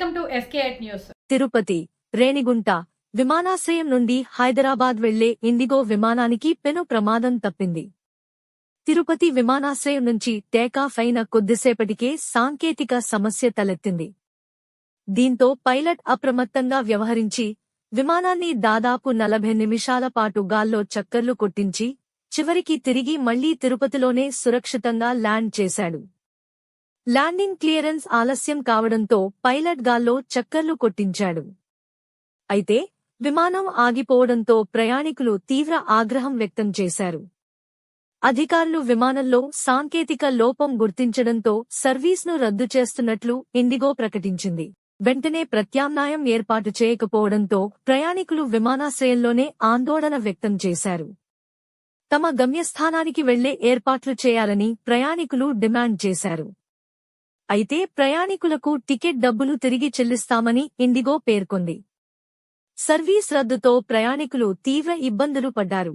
Fake news. Tirupati Renigunta విమానాశ్రయం నుండి హైదరాబాద్ వెళ్ళే ఇండిగో విమానానికి పెను ప్రమాదం తప్పింది. తిరుపతి విమానాశ్రయం నుంచి టేకాఫ్ అయిన కొద్దిసేపటికే సాంకేతిక సమస్య తలెత్తింది. దీంతో పైలట్ అప్రమత్తంగా వ్యవహరించి విమానాన్ని దాదాపు నలభై నిమిషాల పాటు గాల్లో చక్కర్లు కొట్టించి చివరికి తిరిగి మళ్ళీ తిరుపతిలోనే సురక్షితంగా ల్యాండ్ చేశాడు. ల్యాండింగ్ క్లియరెన్స్ ఆలస్యం కావడంతో పైలట్ గాల్లో చక్కర్లు కొట్టించాడు. అయితే విమానం ఆగిపోవడంతో ప్రయాణికులు తీవ్ర ఆగ్రహం వ్యక్తం చేశారు. అధికారులు విమానంలో సాంకేతిక లోపం గుర్తించడంతో సర్వీస్ను రద్దు చేస్తున్నట్లు ఇండిగో ప్రకటించింది. వెంటనే ప్రత్యామ్నాయం ఏర్పాటు చేయకపోవడంతో ప్రయాణికులు విమానాశ్రయంలోనే ఆందోళన వ్యక్తం చేశారు. తమ గమ్యస్థానానికి వెళ్ళే ఏర్పాట్లు చేయాలని ప్రయాణికులు డిమాండ్ చేశారు. అయితే ప్రయాణికులకు టికెట్ డబ్బులు తిరిగి చెల్లిస్తామని ఇండిగో పేర్కొంది. సర్వీస్ రద్దుతో ప్రయాణికులు తీవ్ర ఇబ్బందులు పడ్డారు.